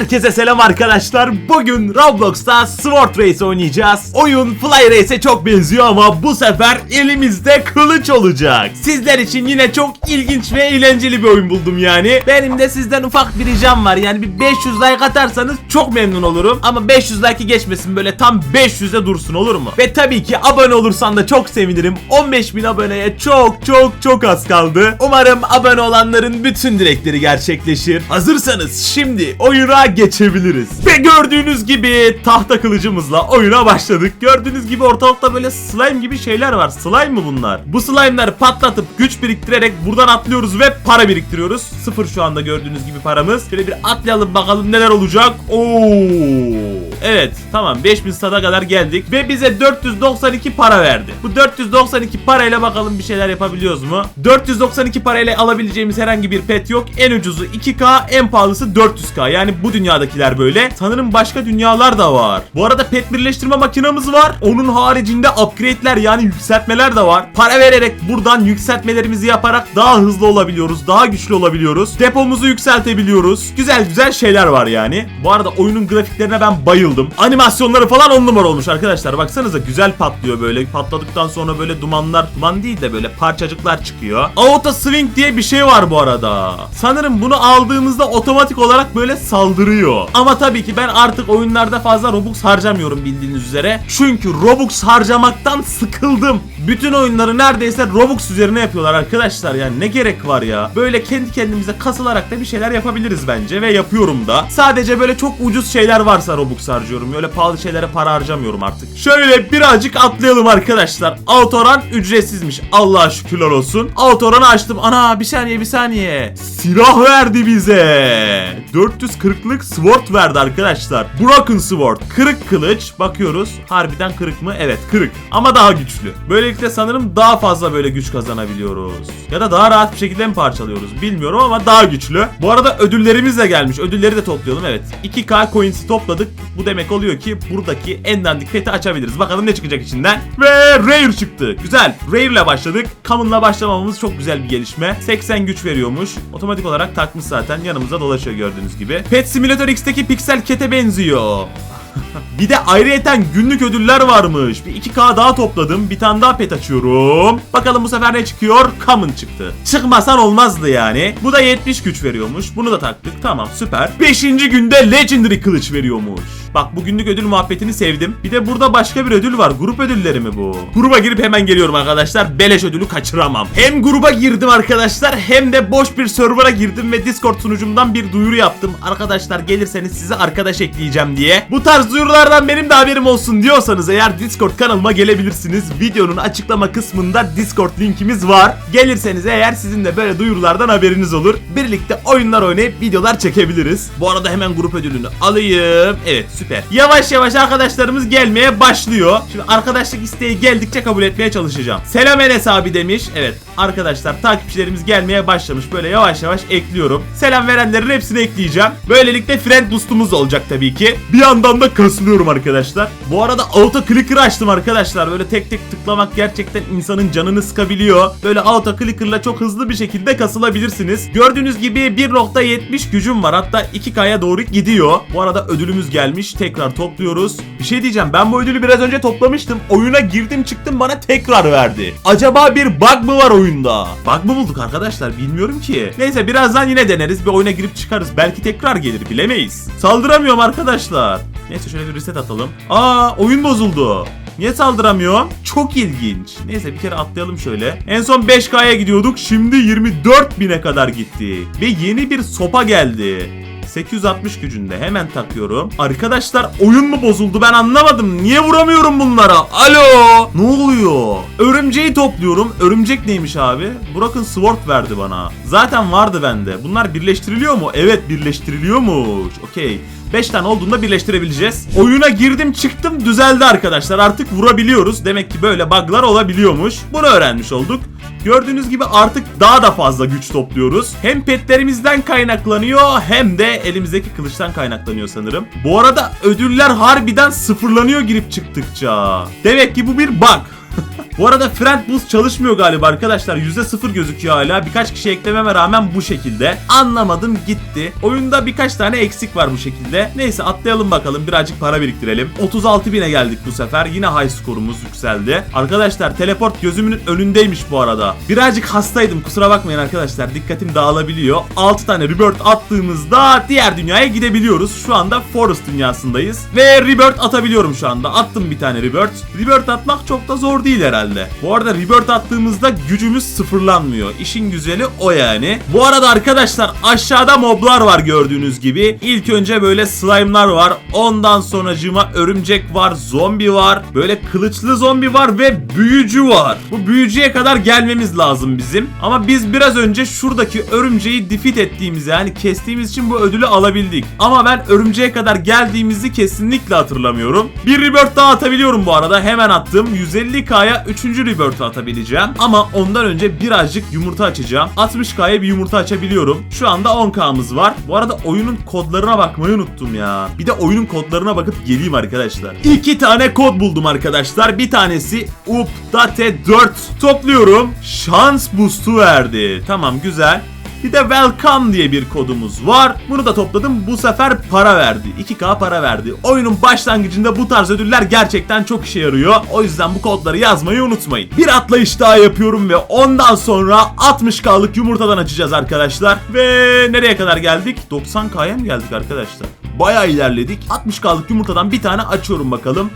Herkese selam arkadaşlar. Bugün Roblox'ta Sword Race oynayacağız. Oyun Fly Race'e çok benziyor ama bu sefer elimizde kılıç olacak. Sizler için yine çok ilginç ve eğlenceli bir oyun buldum yani. Benim de sizden ufak bir ricam var. Yani bir 500 like atarsanız çok memnun olurum. Ama 500 like'ı geçmesin böyle tam 500'e dursun olur mu? Ve tabii ki abone olursan da çok sevinirim. 15.000 aboneye çok çok çok az kaldı. Umarım abone olanların bütün dilekleri gerçekleşir. Hazırsanız şimdi oyuna geçebiliriz. Ve gördüğünüz gibi tahta kılıcımızla oyuna başladık. Gördüğünüz gibi ortalıkta böyle slime gibi şeyler var. Slime mı bunlar? Bu slime'ları patlatıp güç biriktirerek buradan atlıyoruz ve para biriktiriyoruz. Sıfır şu anda gördüğünüz gibi paramız. Şöyle bir atlayalım bakalım neler olacak. Oo. Evet tamam 5000 stada kadar geldik ve bize 492 para verdi. Bu 492 parayla bakalım bir şeyler yapabiliyoruz mu? 492 parayla alabileceğimiz herhangi bir pet yok. En ucuzu 2K, en pahalısı 400K. Yani bu dünyadakiler böyle. Sanırım başka dünyalar da var. Bu arada pet birleştirme makinamız var. Onun haricinde upgrade'ler yani yükseltmeler de var. Para vererek buradan yükseltmelerimizi yaparak daha hızlı olabiliyoruz. Daha güçlü olabiliyoruz. Depomuzu yükseltebiliyoruz. Güzel güzel şeyler var yani. Bu arada oyunun grafiklerine ben bayıldım. Animasyonları falan on numara olmuş arkadaşlar. Baksanıza güzel patlıyor böyle. Patladıktan sonra böyle dumanlar, duman değil de böyle parçacıklar çıkıyor. Auto Swing diye bir şey var bu arada. Sanırım bunu aldığımızda otomatik olarak böyle saldırıyor. Ama tabii ki ben artık oyunlarda fazla Robux harcamıyorum bildiğiniz üzere. Çünkü Robux harcamaktan sıkıldım. Bütün oyunları neredeyse Robux üzerine yapıyorlar arkadaşlar yani ne gerek var ya. Böyle kendi kendimize kasılarak da bir şeyler yapabiliriz bence ve yapıyorum da. Sadece böyle çok ucuz şeyler varsa Robux harcıyorum. Öyle pahalı şeylere para harcamıyorum artık. Şöyle birazcık atlayalım arkadaşlar. Autoran ücretsizmiş. Allah'a şükürler olsun. Autoran'ı açtım. Ana bir saniye bir saniye. Silah verdi bize. 440'lık sword verdi arkadaşlar. Broken sword. Kırık kılıç. Bakıyoruz. Harbiden kırık mı? Evet kırık. Ama daha güçlü. Böylelikle sanırım daha fazla böyle güç kazanabiliyoruz. Ya da daha rahat bir şekilde mi parçalıyoruz bilmiyorum ama daha güçlü. Bu arada ödüllerimiz de gelmiş. Ödülleri de toplayalım evet. 2K coins'i topladık. Bu demek oluyor ki buradaki en dandik peti açabiliriz. Bakalım ne çıkacak içinden. Ve Rare çıktı. Güzel. Rare ile başladık. Common'la başlamamız çok güzel bir gelişme. 80 güç veriyormuş. Otomatik olarak takmış zaten. Yanımızda dolaşıyor gördüğünüz gibi. Pet Simulator X'teki Pixel Cat'e benziyor. Bir de ayrıyeten günlük ödüller varmış. Bir 2K daha topladım. Bir tane daha pet açıyorum. Bakalım bu sefer ne çıkıyor? Common çıktı. Çıkmasan olmazdı yani. Bu da 70 güç veriyormuş. Bunu da taktık. Tamam süper. 5. günde Legendary kılıç veriyormuş. Bak bu günlük ödül muhabbetini sevdim. Bir de burada başka bir ödül var. Grup ödülleri mi bu? Gruba girip hemen geliyorum arkadaşlar. Beleş ödülü kaçıramam. Hem gruba girdim arkadaşlar hem de boş bir server'a girdim ve Discord sunucumdan bir duyuru yaptım. Arkadaşlar gelirseniz size arkadaş ekleyeceğim diye. Bu tarz duyurulardan benim de haberim olsun diyorsanız eğer Discord kanalıma gelebilirsiniz. Videonun açıklama kısmında Discord linkimiz var. Gelirseniz eğer sizin de böyle duyurulardan haberiniz olur. Birlikte oyunlar oynayıp videolar çekebiliriz. Bu arada hemen grup ödülünü alayım. Evet süper. Yavaş yavaş arkadaşlarımız gelmeye başlıyor. Şimdi arkadaşlık isteği geldikçe kabul etmeye çalışacağım. Selam Enes abi demiş. Evet arkadaşlar takipçilerimiz gelmeye başlamış. Böyle yavaş yavaş ekliyorum. Selam verenlerin hepsini ekleyeceğim. Böylelikle friend boostumuz olacak tabii ki. Bir yandan da kasılıyorum arkadaşlar. Bu arada auto clicker açtım arkadaşlar. Böyle tek tek tıklamak gerçekten insanın canını sıkabiliyor. Böyle auto clicker'la çok hızlı bir şekilde kasılabilirsiniz. Gördüğünüz gibi 1.70 gücüm var. Hatta 2K'ya doğru gidiyor. Bu arada ödülümüz gelmiş. Tekrar topluyoruz. Bir şey diyeceğim. Ben bu ödülü biraz önce toplamıştım. Oyuna girdim çıktım bana tekrar verdi. Acaba bir bug mı var oyunda? Bug mı bulduk arkadaşlar? Bilmiyorum ki. Neyse birazdan yine deneriz. Bir oyuna girip çıkarız. Belki tekrar gelir bilemeyiz. Saldıramıyorum arkadaşlar. Neyse şöyle bir reset atalım. Aa oyun bozuldu. Niye saldıramıyor? Çok ilginç. Neyse bir kere atlayalım şöyle. En son 5K'ya gidiyorduk. Şimdi 24.000'e kadar gitti. Ve yeni bir sopa geldi. 860 gücünde hemen takıyorum. Arkadaşlar oyun mu bozuldu ben anlamadım. Niye vuramıyorum bunlara? Alo! Ne oluyor? Örümceği topluyorum. Örümcek neymiş abi? Broken Sword verdi bana. Zaten vardı bende. Bunlar birleştiriliyor mu? Evet birleştiriliyormuş. Okey. 5 tane olduğunda birleştirebileceğiz. Oyuna girdim çıktım düzeldi arkadaşlar. Artık vurabiliyoruz. Demek ki böyle bug'lar olabiliyormuş. Bunu öğrenmiş olduk. Gördüğünüz gibi artık daha da fazla güç topluyoruz. Hem petlerimizden kaynaklanıyor hem de elimizdeki kılıçtan kaynaklanıyor sanırım. Bu arada ödüller harbiden sıfırlanıyor girip çıktıkça. Demek ki bu bir bug. Bu arada Friend Boost çalışmıyor galiba arkadaşlar. %0 gözüküyor hala. Birkaç kişi eklememe rağmen bu şekilde. Anlamadım gitti. Oyunda birkaç tane eksik var bu şekilde. Neyse atlayalım bakalım. Birazcık para biriktirelim. 36 bine geldik bu sefer. Yine high skorumuz yükseldi. Arkadaşlar teleport gözümün önündeymiş bu arada. Birazcık hastaydım kusura bakmayın arkadaşlar. Dikkatim dağılabiliyor. 6 tane rebirth attığımızda diğer dünyaya gidebiliyoruz. Şu anda Forest dünyasındayız. Ve rebirth atabiliyorum şu anda. Attım bir tane rebirth. Rebirth atmak çok da zor değil herhalde. Bu arada rebirth attığımızda gücümüz sıfırlanmıyor. İşin güzeli o yani. Bu arada arkadaşlar aşağıda moblar var gördüğünüz gibi. İlk önce böyle slime'lar var. Ondan sonracığıma örümcek var, zombi var. Böyle kılıçlı zombi var ve büyücü var. Bu büyücüye kadar gelmemiz lazım bizim. Ama biz biraz önce şuradaki örümceği defeat ettiğimiz yani kestiğimiz için bu ödülü alabildik. Ama ben örümceğe kadar geldiğimizi kesinlikle hatırlamıyorum. Bir rebirth daha atabiliyorum bu arada. Hemen attım. 150k'ya 3. rebirth atabileceğim. Ama ondan önce birazcık yumurta açacağım. 60k'ya bir yumurta açabiliyorum. Şu anda 10k'mız var. Bu arada oyunun kodlarına bakmayı unuttum ya. Bir de oyunun kodlarına bakıp geleyim arkadaşlar. İki tane kod buldum arkadaşlar. Bir tanesi Update 4. Topluyorum. Şans boost'u verdi. Tamam güzel. Bir de welcome diye bir kodumuz var. Bunu da topladım. Bu sefer para verdi. 2K para verdi. Oyunun başlangıcında bu tarz ödüller gerçekten çok işe yarıyor. O yüzden bu kodları yazmayı unutmayın. Bir atlayış daha yapıyorum ve ondan sonra 60K'lık yumurtadan açacağız arkadaşlar. Ve nereye kadar geldik? 90K'ya mı geldik arkadaşlar? Bayağı ilerledik. 60K'lık yumurtadan bir tane açıyorum bakalım.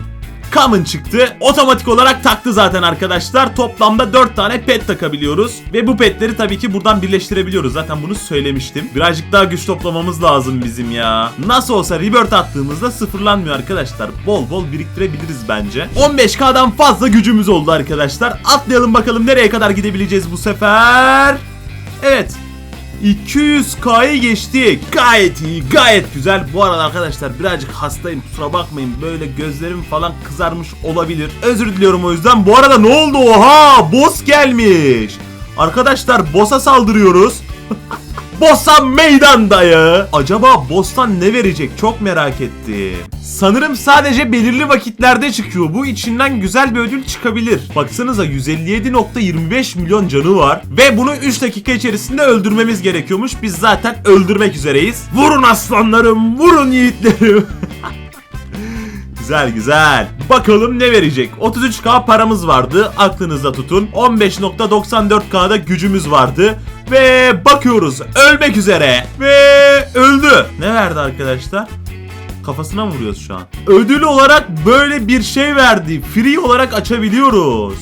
Common çıktı. Otomatik olarak taktı zaten arkadaşlar. Toplamda 4 tane pet takabiliyoruz. Ve bu petleri tabii ki buradan birleştirebiliyoruz. Zaten bunu söylemiştim. Birazcık daha güç toplamamız lazım bizim ya. Nasıl olsa rebirth attığımızda sıfırlanmıyor arkadaşlar. Bol bol biriktirebiliriz bence. 15k'dan fazla gücümüz oldu arkadaşlar. Atlayalım bakalım nereye kadar gidebileceğiz bu sefer. Evet 200K'yı geçtik. Gayet iyi, gayet güzel. Bu arada arkadaşlar birazcık hastayım. Kusura bakmayın. Böyle gözlerim falan kızarmış olabilir. Özür diliyorum o yüzden. Bu arada ne oldu? Oha! Boss gelmiş. Arkadaşlar boss'a saldırıyoruz. Boss'a meydan dayı. Acaba boss'tan ne verecek? Çok merak ettim. Sanırım sadece belirli vakitlerde çıkıyor. Bu içinden güzel bir ödül çıkabilir. Baksanıza 157.25 milyon canı var. Ve bunu 3 dakika içerisinde öldürmemiz gerekiyormuş. Biz zaten öldürmek üzereyiz. Vurun aslanlarım, vurun yiğitlerim. Güzel güzel. Bakalım ne verecek? 33k paramız vardı. Aklınızda tutun. 15.94k'da gücümüz vardı. Ve bakıyoruz. Ölmek üzere. Ve öldü. Ne verdi arkadaşlar? Kafasına mı vuruyoruz şu an? Ödül olarak böyle bir şey verdi. Free olarak açabiliyoruz.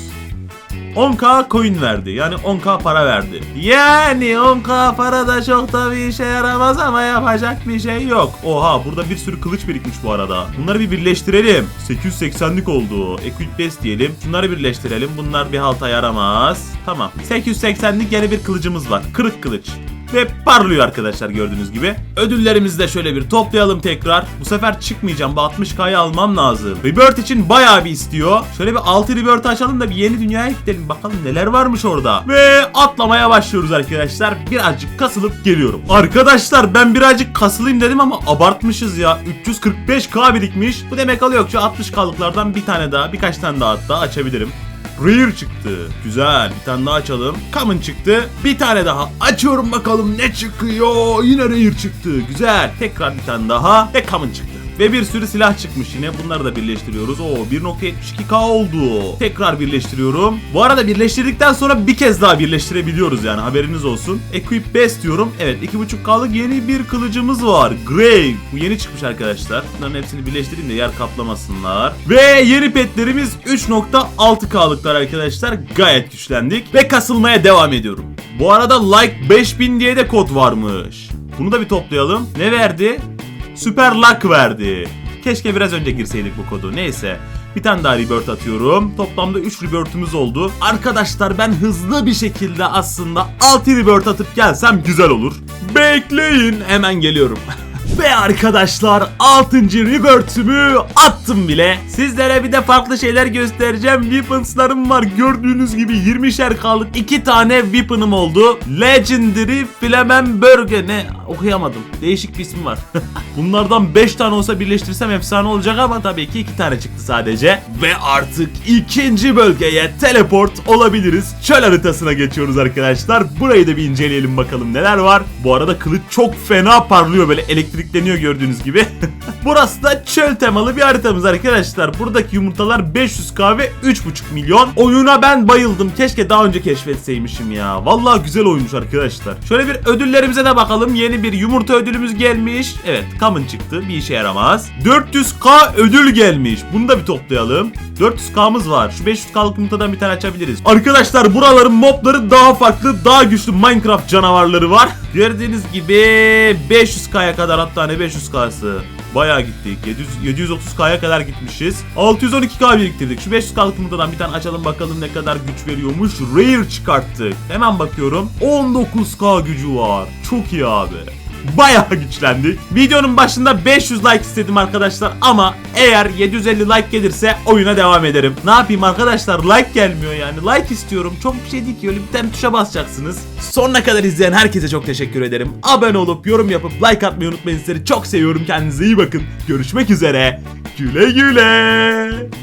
10k coin verdi. Yani 10k para verdi. Yani 10k para da çok da bir işe yaramaz ama yapacak bir şey yok. Oha burada bir sürü kılıç birikmiş bu arada. Bunları bir birleştirelim. 880'lik oldu. Equip base diyelim. Bunları birleştirelim. Bunlar bir halta yaramaz. Tamam. 880'lik yeni bir kılıcımız var. Kırık kılıç ve parlıyor arkadaşlar gördüğünüz gibi. Ödüllerimizi de şöyle bir toplayalım tekrar. Bu sefer çıkmayacağım. Bu 60k'yı almam lazım. Rebirth için bayağı bir istiyor. Şöyle bir 6 Rebirth açalım da bir yeni dünyaya gidelim. Bakalım neler varmış orada. Ve atlamaya başlıyoruz arkadaşlar. Birazcık kasılıp geliyorum. Arkadaşlar ben birazcık kasılayım dedim ama abartmışız ya. 345k birikmiş. Bu demek alıyor ki şu 60k'lıklardan bir tane daha birkaç tane daha hatta açabilirim. Rare çıktı. Güzel. Bir tane daha açalım. Common çıktı. Bir tane daha. Açıyorum bakalım ne çıkıyor. Yine Rare çıktı. Güzel. Tekrar bir tane daha. Ve Common çıktı. Ve bir sürü silah çıkmış yine. Bunları da birleştiriyoruz. Oo 1.72k oldu. Tekrar birleştiriyorum. Bu arada birleştirdikten sonra bir kez daha birleştirebiliyoruz yani haberiniz olsun. Equip best diyorum. Evet 2.5k'lık yeni bir kılıcımız var. Grave. Bu yeni çıkmış arkadaşlar. Bunların hepsini birleştireyim de yer kaplamasınlar. Ve yeni petlerimiz 3.6k'lıklar arkadaşlar. Gayet güçlendik. Ve kasılmaya devam ediyorum. Bu arada like 5000 diye de kod varmış. Bunu da bir toplayalım. Ne verdi? Süper luck verdi. Keşke biraz önce girseydik bu kodu. Neyse. Bir tane daha rebirth atıyorum. Toplamda 3 rebirth'ümüz oldu. Arkadaşlar ben hızlı bir şekilde aslında 6 rebirth atıp gelsem güzel olur. Bekleyin hemen geliyorum. Ve arkadaşlar 6. rebirth'ümü attım bile. Sizlere bir de farklı şeyler göstereceğim. Weapons'larım var. Gördüğünüz gibi 20'şer kalık 2 tane weapon'ım oldu. Legendary Flamen Burger ne? Okuyamadım. Değişik bir ismi var. Bunlardan 5 tane olsa birleştirsem efsane olacak ama tabii ki 2 tane çıktı sadece. Ve artık ikinci bölgeye teleport olabiliriz. Çöl haritasına geçiyoruz arkadaşlar. Burayı da bir inceleyelim bakalım neler var. Bu arada kılıç çok fena parlıyor böyle elektrikleniyor gördüğünüz gibi. Burası da çöl temalı bir haritamız arkadaşlar. Buradaki yumurtalar 500k ve 3.5 milyon. Oyuna ben bayıldım. Keşke daha önce keşfetseymişim ya. Vallahi güzel oymuş arkadaşlar. Şöyle bir ödüllerimize de bakalım. Yeni bir yumurta ödülümüz gelmiş. Evet common çıktı. Bir işe yaramaz. 400k ödül gelmiş. Bunu da bir toplayalım. 400k'mız var. Şu 500k'lık yumurtadan bir tane açabiliriz. Arkadaşlar buraların mobları daha farklı, daha güçlü Minecraft canavarları var. Gördüğünüz gibi 500k'ya kadar hatta ne 500k'sı. Bayağı gittik. 700, 730k'ya kadar gitmişiz. 612k biriktirdik. Şu 500k'lık yumurtadan bir tane açalım bakalım ne kadar güç veriyormuş. Rare çıkarttık. Hemen bakıyorum. 19k gücü var. Çok iyi abi. Bayağı güçlendik. Videonun başında 500 like istedim arkadaşlar ama eğer 750 like gelirse oyuna devam ederim. Ne yapayım arkadaşlar like gelmiyor yani. Like istiyorum. Çok bir şey değil ki öyle bir tane tuşa basacaksınız. Sonuna kadar izleyen herkese çok teşekkür ederim. Abone olup yorum yapıp like atmayı unutmayın sizleri. Çok seviyorum. Kendinize iyi bakın. Görüşmek üzere. Güle güle.